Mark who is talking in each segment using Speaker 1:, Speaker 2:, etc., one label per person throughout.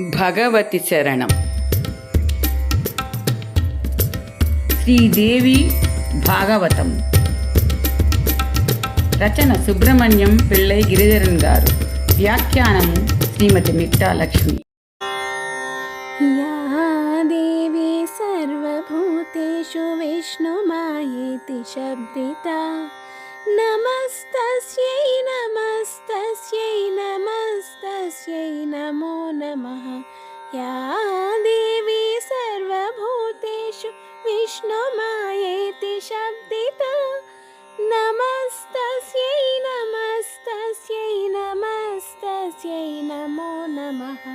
Speaker 1: భగవతి చరణం. శ్రీదేవి భాగవతం. రచన సుబ్రహ్మణ్యం పిళ్ళై గిరిధరన్ గారు. వ్యాఖ్యానం శ్రీమతి మిట్టాలక్ష్మి లక్ష్మి.
Speaker 2: దేవి సర్వభూతేషు శబ్దిత. నమస్తస్యై నమస్తస్యై నమస్తస్యై నమో నమః. या देवी सर्वभूतेषु विष्णुमायेति शब्दिता नमस्तस्यै नमस्तस्यै नमस्तस्यै नमो नमः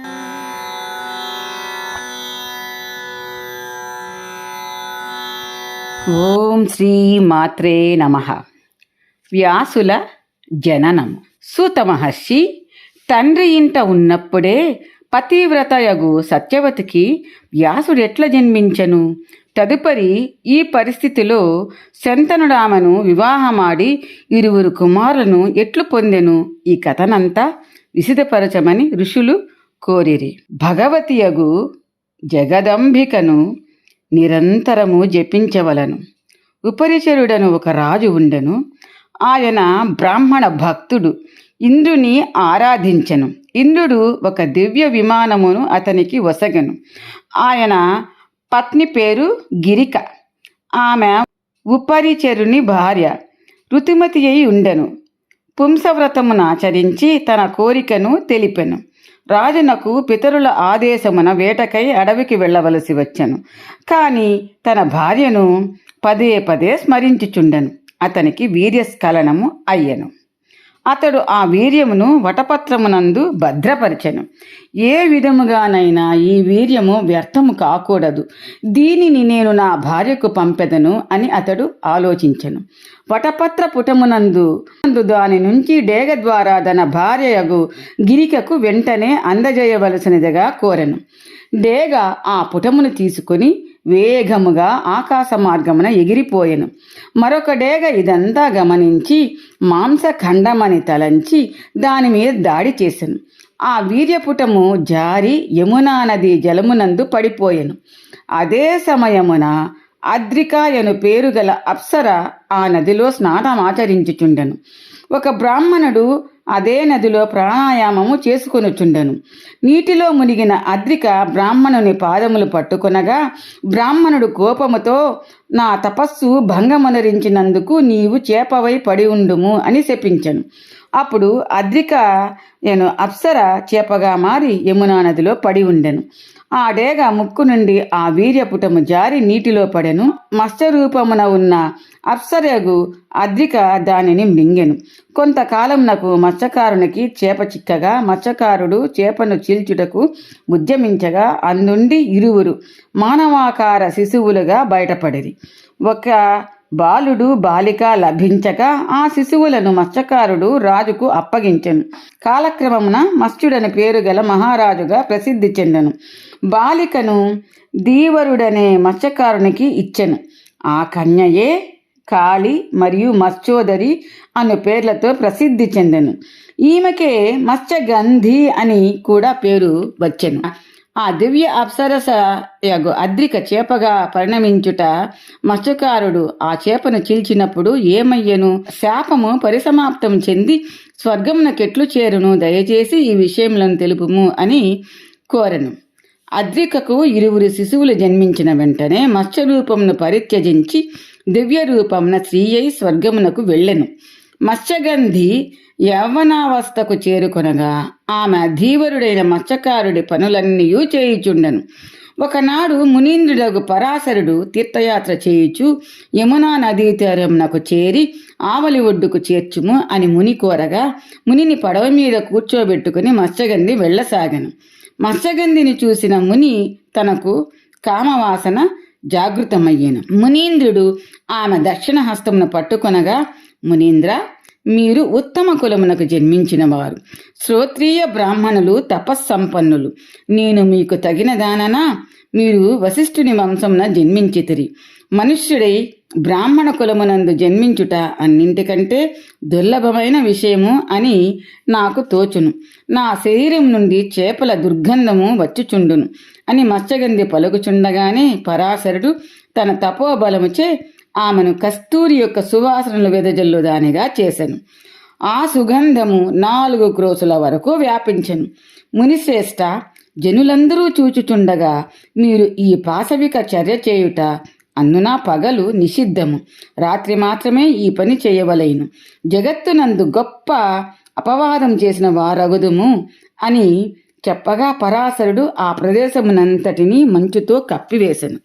Speaker 1: ఓం శ్రీ మాత్రే నమ వ్యాసుల జననము సూత మహర్షి తండ్రి ఇంట ఉన్నప్పుడే పతివ్రతయగు సత్యవతికి వ్యాసుడు ఎట్ల జన్మించను? తదుపరి ఈ పరిస్థితిలో శంతనుడామను వివాహమాడి ఇరువురు కుమారులను ఎట్లు పొందెను? ఈ కథనంతా విసిదపరచమని ఋషులు కోరిరి. భగవతియగు జగదంబికను నిరంతరము జపించవలను. ఉపరిచరుడను ఒక రాజు ఉండెను. ఆయన బ్రాహ్మణ భక్తుడు. ఇంద్రుని ఆరాధించెను. ఇంద్రుడు ఒక దివ్య విమానమును అతనికి వసగను. ఆయన పత్ని పేరు గిరిక. ఆమె ఉపరిచరుని భార్య. ఋతుమతి అయి ఉండెను. పుంసవ్రతమును ఆచరించి తన కోరికను తెలిపెను. రాజునకు పితరుల ఆదేశమున వేటకై అడవికి వెళ్ళవలసి వచ్చెను. కానీ తన భార్యను పదే పదే స్మరించుచుండెను. అతనికి వీర్యస్ఖలనము అయ్యెను. అతడు ఆ వీర్యమును వటపత్రమునందు భద్రపరచెను. ఏ విధముగానైనా ఈ వీర్యము వ్యర్థము కాకూడదు. దీనిని నేను నా భార్యకు పంపెదను అని అతడు ఆలోచించెను. వటపత్ర పుటమునందు నందు దాని నుంచి డేగ ద్వారా తన భార్యయగు గిరికకు వెంటనే అందజేయవలసినదిగా కోరెను. డేగ ఆ పుటమును తీసుకొని వేగముగా ఆకాశ మార్గమున ఎగిరిపోయెను. మరొక డేగ ఇదంతా గమనించి మాంసఖండమని తలంచి దాని మీద దాడి చేశాను ఆ వీర్యపుటము జారి యమునా నది జలమునందు పడిపోయెను. అదే సమయమున అద్రికాయను పేరు గల అప్సర ఆ నదిలో స్నానమాచరించుచుండెను ఒక బ్రాహ్మణుడు అదే నదిలో ప్రాణాయామము చేసుకొనుచుండెను. నీటిలో మునిగిన అద్రిక బ్రాహ్మణుని పాదములు పట్టుకొనగా బ్రాహ్మణుడు కోపముతో నా తపస్సు భంగమనరించినందుకు నీవు చేపవై పడి ఉండుము అని శపించెను. అప్పుడు అద్రిక నేను అప్సర చేపగా మారి యమునా నదిలో పడి ఉండెను. ఆ డేగ ముక్కు నుండి ఆ వీర్యపుటము జారి నీటిలో పడెను. మత్స్యరూపమున ఉన్న అప్సరగు అద్రిక దానిని మింగెను. కొంతకాలంనకు మత్స్యకారునికి చేప చిక్కగా మత్స్యకారుడు చేపను చీల్చుటకు ఉద్యమించగా అందుండి ఇరువురు మానవాకార శిశువులుగా బయటపడిరి. ఒక బాలుడు బాలిక లభించక ఆ శిశువులను మత్స్యకారుడు రాజుకు అప్పగించెను. కాలక్రమమున మత్స్యుడని పేరు గల మహారాజుగా ప్రసిద్ధి చెందెను. బాలికను దీవరుడనే మత్స్యకారునికి ఇచ్చెను. ఆ కన్యయే కాళి మరియు మత్స్యోదరి అను పేర్లతో ప్రసిద్ధి చెందెను. ఈమెకే మత్స్యగంధి అని కూడా పేరు వచ్చెను. ఆ దివ్య అప్సరస యగు అద్రిక చేపగా పరిణమించుట మత్స్యకారుడు ఆ చేపను చీల్చినప్పుడు ఏమయ్యను? శాపము పరిసమాప్తం చెంది స్వర్గమునకెట్లు చేరును? దయచేసి ఈ విషయంలో తెలుపుము అని కోరను. అద్రికకు ఇరువురు శిశువులు జన్మించిన వెంటనే మత్స్య రూపమును పరిత్యజించి దివ్య రూపమున స్త్రీ అయి స్వర్గమునకు వెళ్ళెను. మత్స్యగంధి యవ్వనావస్థకు చేరుకొనగా ఆమె ధీవరుడైన మత్స్యకారుడి పనులన్నీ చేయుచుండెను. ఒకనాడు మునీంద్రుడగు పరాశరుడు తీర్థయాత్ర చేయుచు యమునా నదీ తీరమునకు చేరి ఆవలి ఒడ్డుకు చేర్చుము అని ముని కోరగా మునిని పడవ మీద కూర్చోబెట్టుకుని మత్స్యగంధి వెళ్ళసాగను. మత్స్యగంధిని చూసిన ముని తనకు కామవాసన జాగృతమయ్యాను. మునీంద్రుడు ఆమె దక్షిణ హస్తమును పట్టుకొనగా మునీంద్ర మీరు ఉత్తమ కులమునకు జన్మించినవారు. శ్రోత్రియ బ్రాహ్మణులు తపస్సంపన్నులు. నేను మీకు తగిన దాననా? మీరు వశిష్ఠుని వంశమున జన్మించితిరి. మనుష్యుడై బ్రాహ్మణ కులమునందు జన్మించుట అన్నింటికంటే దుర్లభమైన విషయము అని నాకు తోచును. నా శరీరం నుండి చేపల దుర్గంధము వచ్చుచుండును. అని మత్స్యగంధి పలుకుచుండగానే పరాశరుడు తన తపోబలముచే ఆమెను కస్తూరి యొక్క సువాసనలు వెదజల్లుదానిగా చేశాను ఆ సుగంధము నాలుగు క్రోసుల వరకు వ్యాపించెను. మునిశ్రేష్ట జనులందరూ చూచుచుండగా మీరు ఈ పాశవిక చర్య చేయుట అన్నున పగలు నిషిద్ధము. రాత్రి మాత్రమే ఈ పని చేయవలెను. జగత్తునందు గొప్ప అపవాదం చేసిన వారగుదుము అని చెప్పగా పరాశరుడు ఆ ప్రదేశమునంతటిని మంచుతో కప్పివేశను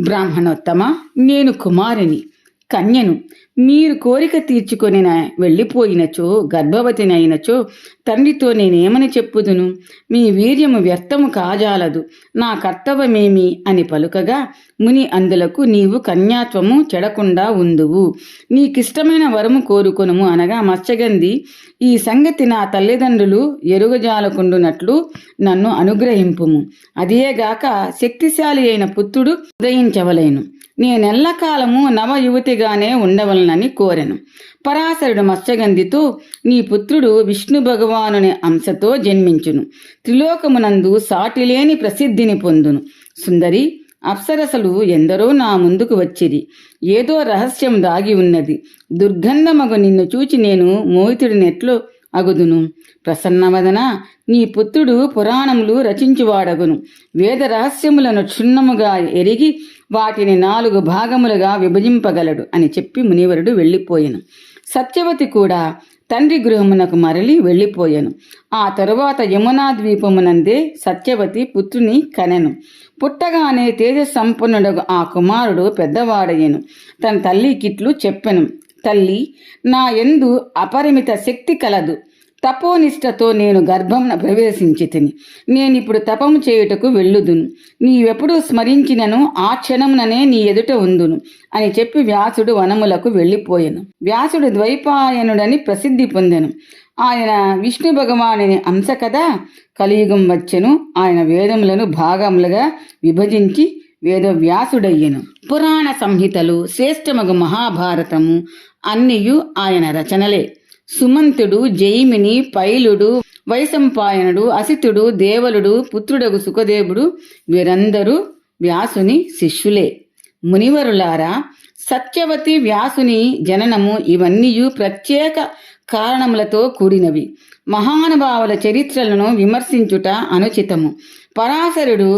Speaker 1: బ్రాహ్మణోత్తమ నేను కుమారిని. కన్యను. మీరు కోరిక తీర్చుకొని వెళ్ళిపోయినచో గర్భవతినైనచో తండ్రితో నేనేమని చెప్పుదును? మీ వీర్యము వ్యర్థము కాజాలదు. నా కర్తవ్యమేమి? అని పలుకగా ముని అందులకు నీవు కన్యాత్వము చెడకుండా ఉందువు. నీకిష్టమైన వరము కోరుకొనుము అనగా మత్స్యగంధి. ఈ సంగతి నా తల్లిదండ్రులు ఎరుగజాలకుండునట్లు నన్ను అనుగ్రహింపుము. అదేగాక శక్తిశాలి అయిన పుత్రుడు ఉదయించవలేను. నేనెల్లకాలము నవయువతిగానే ఉండవలనని కోరెను. పరాశరుడు మత్స్యగంధితో నీ పుత్రుడు విష్ణు భగవానుని అంశతో జన్మించును. త్రిలోకమునందు సాటిలేని ప్రసిద్ధిని పొందును. సుందరి అప్సరసలు ఎందరో నా ముందుకు వచ్చిరి. ఏదో రహస్యం దాగి ఉన్నది. దుర్గంధమగు నిన్ను చూచి నేను మోహితుడినెట్లు అగుదును. ప్రసన్నవదన నీ పుత్రుడు పురాణములు రచించువాడగును. వేద రహస్యములను క్షుణ్ణముగా ఎరిగి వాటిని నాలుగు భాగములుగా విభజింపగలడు అని చెప్పి మునివరుడు వెళ్ళిపోయాను. సత్యవతి కూడా తండ్రి గృహమునకు మరలి వెళ్ళిపోయాను. ఆ తరువాత యమునా ద్వీపమునందే సత్యవతి పుత్రుని కనెను. పుట్టగానే తేజసంపన్నుడగు ఆ కుమారుడు పెద్దవాడయ్యను. తన తల్లి కిట్లు చెప్పెను. తల్లి నా ఎందు అపరిమిత శక్తి కలదు. తపోనిష్టతో నేను గర్భంన ప్రవేశించి తిని నేనిప్పుడు తపము చేయుటకు వెళ్ళుదును. నీవెప్పుడు స్మరించినను ఆ క్షణముననే నీ ఎదుట ఉందును అని చెప్పి వ్యాసుడు వనములకు వెళ్ళిపోయెను. వ్యాసుడు ద్వైపాయనుడని ప్రసిద్ధి పొందెను. ఆయన విష్ణు భగవానుని అంశ కదా కలియుగం వచ్చెను. ఆయన వేదములను భాగములుగా విభజించి వేద వ్యాసుడయ్యెను పురాణ సంహితలు శ్రేష్టమగు మహాభారతము అన్నియు ఆయన రచనలే. సుమంతుడు జైమిని పైలుడు వైశంపాయనుడు అసితుడు దేవలుడు పుత్రుడగు సుఖదేవుడు వీరందరూ వ్యాసుని శిష్యులే. మునివరులారా సత్యవతి వ్యాసుని జననము ఇవన్నీయు ప్రత్యేక కారణములతో కూడినవి. మహానుభావుల చరిత్రలను విమర్శించుట అనుచితము. పరాశరుడు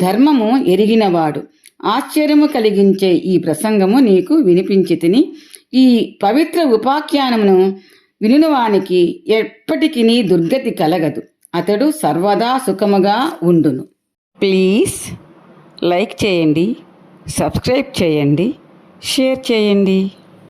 Speaker 1: ధర్మము ఎరిగినవాడు. ఆశ్చర్యము కలిగించే ఈ ప్రసంగము నీకు వినిపించితిని. ఈ పవిత్ర ఉపాఖ్యానమును వినువానికి ఎప్పటికీ దుర్గతి కలగదు. అతడు సర్వదా సుఖముగా ఉండును. ప్లీజ్ లైక్ చేయండి సబ్స్క్రైబ్ చేయండి షేర్ చేయండి.